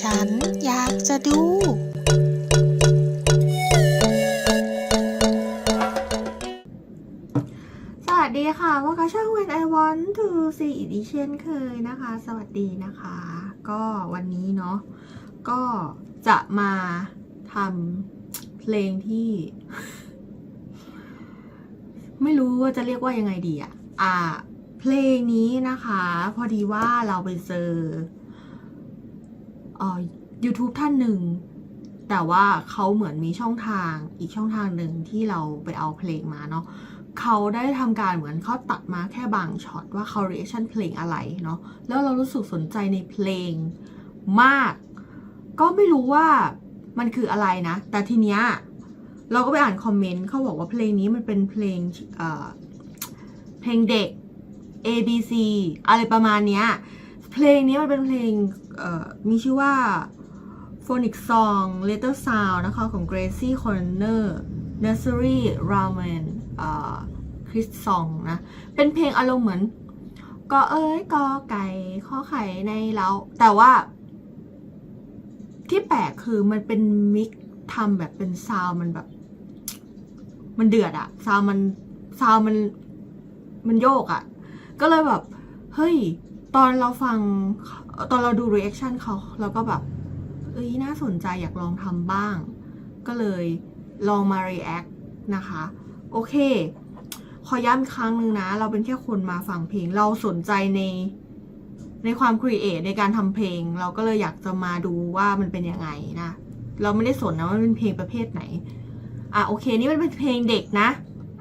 ฉันอยากจะดู สวัสดีค่ะว่ากาช่างเวนไอวอนทูซีอีดิเช่นเคยนะคะ สวัสดีนะคะ ก็วันนี้เนาะ ก็จะมาทำเพลงที่ ไม่รู้ว่าจะเรียกว่ายังไงดีอะอ่าเพลงนี้นะคะ พอดีว่าเราไปเจอ เอ่อ YouTube ท่านหนึ่ง แต่ว่าเขาเหมือนมีช่องทางอีกช่องทางหนึ่งที่เราไปเอาเพลงมาเนาะเขาได้ทำการเหมือนเขาตัดมาแค่บางช็อตว่าเขา reaction เพลงอะไรเนาะแล้วเรารู้สึกสนใจในเพลงมาก ก็ไม่รู้ว่ามันคืออะไรนะ แต่ทีเนี้ยเราก็ไปอ่านคอมเมนต์เขาบอกว่าเพลงนี้มันเป็นเพลงเเพลงเด็ก A B C อะไรประมาณเนี้ย เพลงนี้มันเป็นเพลงมีชื่อว่า Phonic Song Letter Sound นะคะของ Gracie Corner Nursery Ramen เอ่อ Chris Song นะ เป็นเพลงอารมณ์เหมือนกอเอ้ยกอไก่ข้อไข่ในเล้าแต่ว่า ที่แปลกคือมันเป็นมิกทำแบบเป็นซาวมันแบบ มันเดือดอะซาวมันซาวมันมันโยกอะก็เลยแบบ เฮ้ย ตอนเราฟังตอนเราดู reaction เขาเราก็แบบเอ้ยน่าสนใจอยากลองทำบ้าง ก็เลยลองมา react นะคะ โอเค ขอย้ำอีกครั้งหนึ่งนะ เราเป็นแค่คนมาฟังเพลง เราสนใจในในความครีเอทในการทำเพลง เราก็เลยอยากจะมาดูว่ามันเป็นยังไงนะ เราไม่ได้สนนะว่ามันเป็นเพลงประเภทไหน อะโอเค นี่มันเป็นเพลงเด็กนะ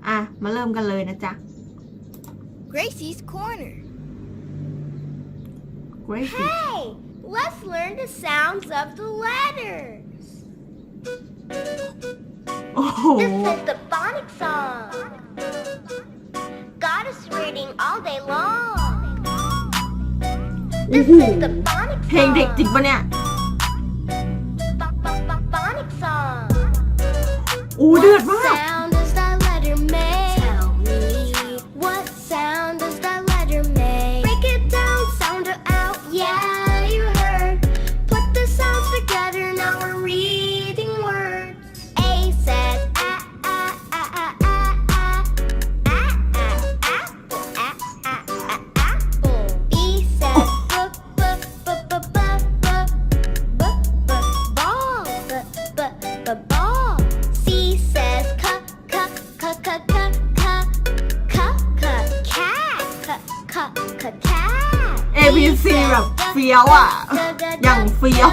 อะ มาเริ่มกันเลยนะจ๊ะ Gracie's Corner. Great Hey, let's learn the sounds of the letters. โอ้โห This is the phonic song. Got us reading all day long. This is the phonic เพลง song. เด็กจริงปะเนี่ย Ph- ph- ph- Phonic song. อู้เดือด What มาก sound A B C แบบเฟี้ยวอะ อย่างเฟี้ยว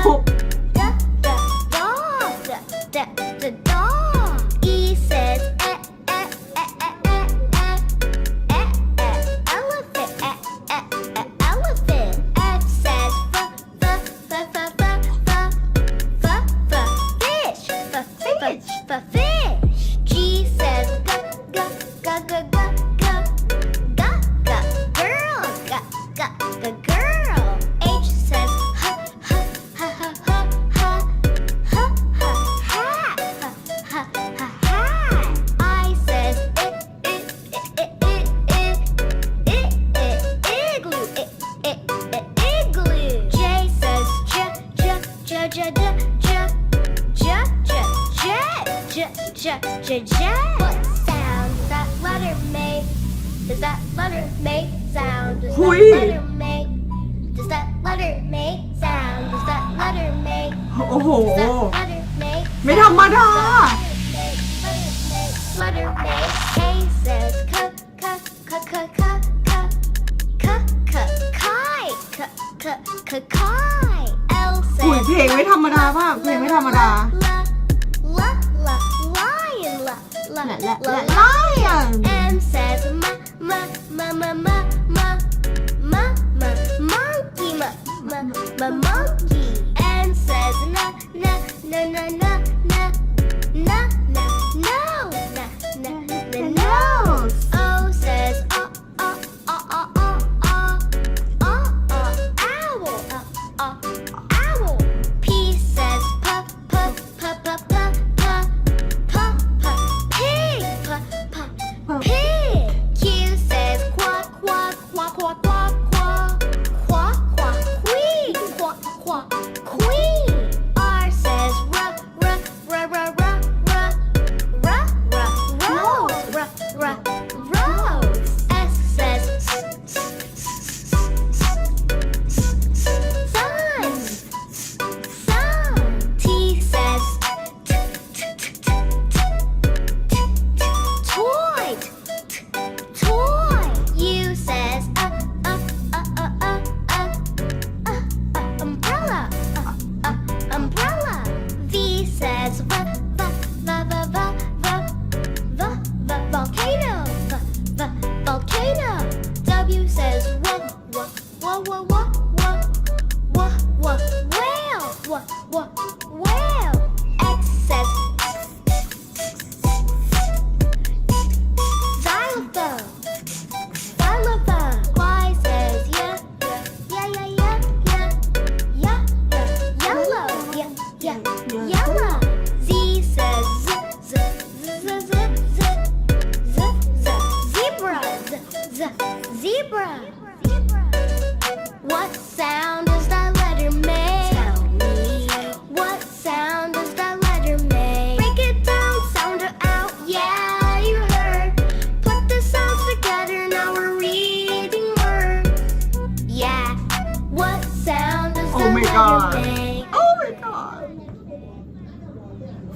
Does that letter make sound? Does that Hui. letter make? Does that letter make sound? Does that letter make? โอ้โห Does that letter make? ไม่ธรรมดา Letter make. K says k k k k k k k k kite. K k k kite. L อุ้ย says เพลงไม่ธรรมดามากเพลงไม่ธรรมดา La la la lion. La la และและ la และ lion. ไลออน M says ma ma ma ma ma ma ma ma monkey ma ma ma monkey. N says na na na na na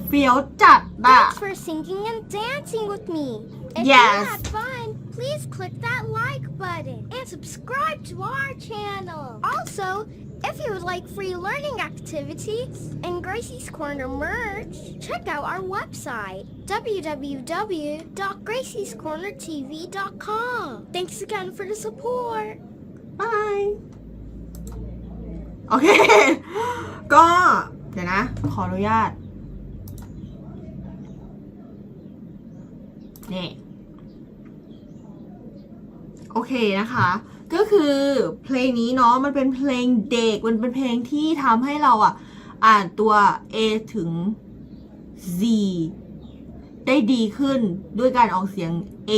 เฟี้ยวจัดอะ Thanks for singing and dancing with me. If Yes. you had fun, please click that like button and subscribe to our channel. Also, if you would like free learning activities and Gracie's Corner merch, check out our website www.graciescornertv.com. Thanks again for the support. บายโอเค ก็ เดี๋ยวนะ ขออนุญาต นี่โอเคนะคะ ก็คือเพลงนี้เนาะมันเป็นเพลงเด็กมันเป็นเพลงที่ทำให้เราอะ อ่านตัว A ถึง Z ได้ดีขึ้นด้วยการออกเสียง A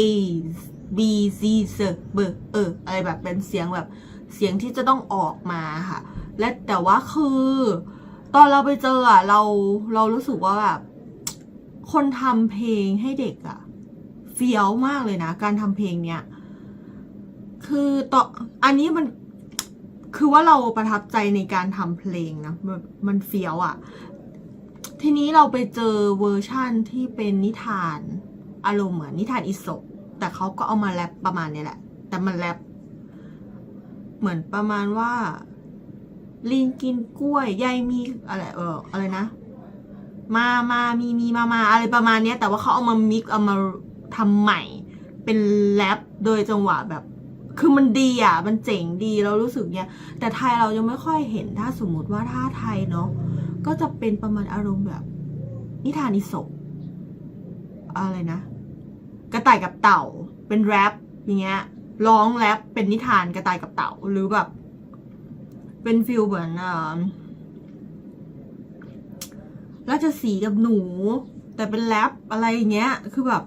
B C S B เอออะไรแบบเป็นเสียงแบบเสียงที่จะต้องออกมาค่ะ และแต่ว่าคือ ตอนเราไปเจออะ เราเรารู้สึกว่าแบบคนทำเพลงให้เด็กอะ เฟี้ยวมากเลยนะ การทำเพลงเนี้ย คือต่ออันนี้มันคือว่าเราประทับใจในการทำเพลงนะมันเฟี้ยวอะ่ะ ทีนี้เราไปเจอเวอร์ชั่นที่เป็นนิทานอารมณ์เหมือนนิทานอิศบแต่เขาก็เอามาแรปประมาณนี้แหละ แต่มันแรปเหมือนประมาณว่า ลิงกินกล้วยยายมีอะไรเอออะไรนะ มามามีมีมามาอะไรประมาณเนี้ย แต่ว่าเขาเอามามิกเอามา ทำใหม่ เป็นแรปโดยจังหวะแบบ คือมันดีอะ มันเจ๋งดีเรารู้สึกเนี้ย แต่ไทยเรายังไม่ค่อยเห็นถ้าสมมติว่าถ้าไทยเนาะก็จะเป็นประมาณอารมณ์แบบ นิทานนิศบอะไรนะ กระต่ายกับเต่า เป็นแรปอย่างเงี้ยร้องแรปเป็นนิทานกระต่ายกับเต่าหรือแบบ เป็นฟิลเหมือนอ่าราชสีกับหนู แต่เป็นแรปอะไรอย่างเงี้ย คือแบบ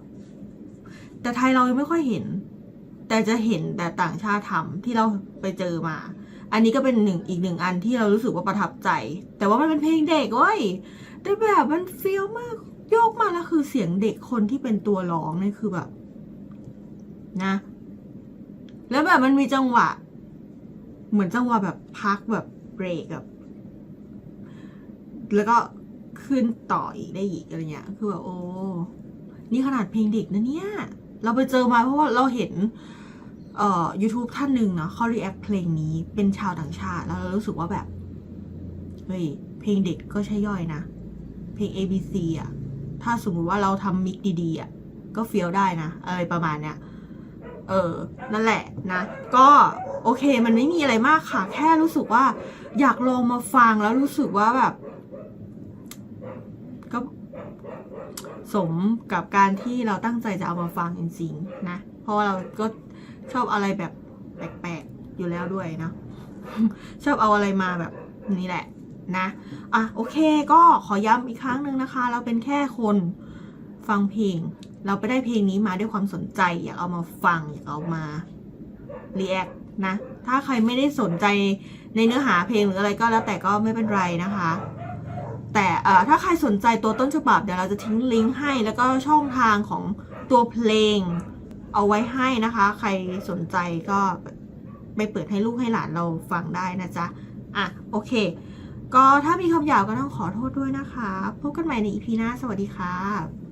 แต่ไทยเรายังไม่ค่อยเห็น แต่จะเห็นแต่ต่างชาติทำที่เราไปเจอมา อันนี้ก็เป็นหนึ่งอีกหนึ่งอันที่เรารู้สึกว่าประทับใจ แต่ว่ามันเป็นเพลงเด็กเว้ยแต่แบบมันเฟี้ยวมากโยกมาแล้วคือเสียงเด็กคนที่เป็นตัวร้องเนี่ยคือแบบ นะ แล้วแบบมันมีจังหวะ เหมือนจังหวะแบบพักแบบเบรกแบบแล้วก็ขึ้นต่ออีกได้อีกอะไรเงี้ย คือแบบโอ้ นี่ขนาดเพลงเด็กนะเนี่ย เราไปเจอมาเพราะว่าเราเห็นเอ่อ YouTube ท่านหนึ่งเนาะเขา react เพลงนี้เป็นชาวต่างชาติ แล้วเรารู้สึกว่าแบบ เฮ้ย เพลงเด็กก็ใช่ย่อยนะ เพลง A B C อะ ถ้าสมมติว่าเราทำมิกดีๆอะ ก็เฟี้ยวได้นะ อะไรประมาณเนี้ย เออ นั่นแหละนะ ก็โอเค มันไม่มีอะไรมากค่ะ แค่รู้สึกว่า อยากลองมาฟังแล้วรู้สึกว่าแบบ ก็ สมกับการที่เราตั้งใจจะเอามาฟังจริงๆนะ เพราะว่าเราก็ชอบอะไรแบบแปลกๆอยู่แล้วด้วยนะ ชอบเอาอะไรมาแบบนี้แหละนะอะโอเคก็ขอย้ำอีกครั้งหนึ่งนะคะ เราเป็นแค่คนฟังเพลง เราไปได้เพลงนี้มาด้วยความสนใจ อยากเอามาฟัง อยากเอามารีแอคนะ ถ้าใครไม่ได้สนใจในเนื้อหาเพลงหรืออะไรก็แล้วแต่ก็ไม่เป็นไรนะคะ แต่ถ้าใครสนใจตัวต้นฉบับเดี๋ยวเราจะทิ้งลิงก์ให้ แล้วก็ช่องทางของตัวเพลงเอาไว้ให้นะคะ ใครสนใจก็ไปเปิดให้ลูกให้หลานเราฟังได้นะจ๊ะ อะ โอเค ก็ถ้ามีคำหยาบก็ต้องขอโทษด้วยนะคะ พบกันใหม่ในอีพีหน้า สวัสดีค่ะ